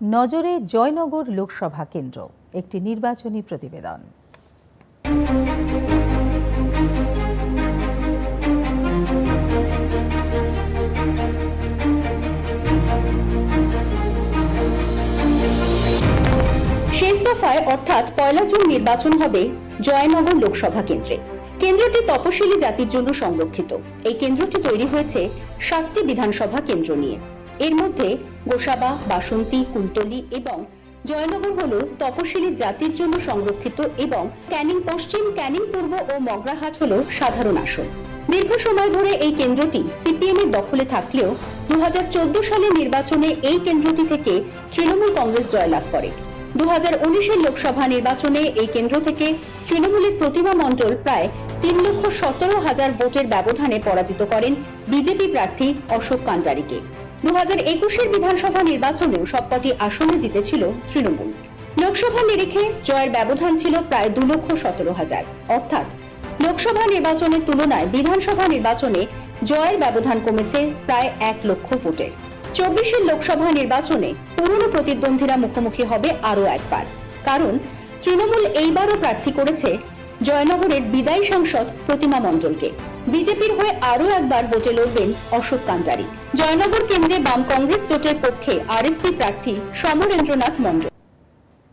নজরে জয়নগর লোকসভা কেন্দ্র, একটি নির্বাচনী প্রতিবেদন। শেষ দফায় অর্থাৎ পয়লা জুন নির্বাচন হবে জয়নগর লোকসভা কেন্দ্রে। কেন্দ্রটি তপশিলি জাতির জন্য সংরক্ষিত। এই কেন্দ্রটি তৈরি হয়েছে সাতটি বিধানসভা কেন্দ্র নিয়ে। এর মধ্যে গোসাবা, বাসন্তী কুলতলি এবং জয়নগর হল তপশিলি জাতির জন্য সংরক্ষিত এবং ক্যানিং পশ্চিম, ক্যানিং পূর্ব ও মগরাহাট হল সাধারণ আসন। দীর্ঘ সময় ধরে এই কেন্দ্রটি সিপিএম এর দখলে থাকলেও দু সালের নির্বাচনে এই কেন্দ্রটি থেকে তৃণমূল কংগ্রেস জয়লাভ করে। দু হাজার উনিশের লোকসভা নির্বাচনে এই কেন্দ্র থেকে তৃণমূলের প্রতিমা মণ্ডল প্রায় তিন লক্ষ সতেরো হাজার ভোটের ব্যবধানে পরাজিত করেন বিজেপি প্রার্থী অশোক কান্ডারিকে। দু হাজার একুশের বিধানসভা নির্বাচনেও সবকটি আসনে জিতেছিল তৃণমূল। লোকসভা নিরিখে জয়ের ব্যবধান ছিল প্রায় দু লক্ষ সতেরো হাজার। অর্থাৎ লোকসভা নির্বাচনের তুলনায় বিধানসভা নির্বাচনে জয়ের ব্যবধান কমেছে প্রায় এক লক্ষ ভোটে। চব্বিশের লোকসভা নির্বাচনে পুরনো প্রতিদ্বন্দ্বীরা মুখোমুখি হবে আরও একবার। কারণ তৃণমূল এইবারও প্রার্থী করেছে জয়নগরের বিদায়ী সাংসদ প্রতিমা মণ্ডলকে। বিজেপির হয়ে আরও একবার ভোটে লড়বেন অশোক কান্ডারি জয়নগর কেন্দ্রে বাম কংগ্রেস জোটের পক্ষে আরএসপি প্রার্থী সমরেন্দ্রনাথ মণ্ডল।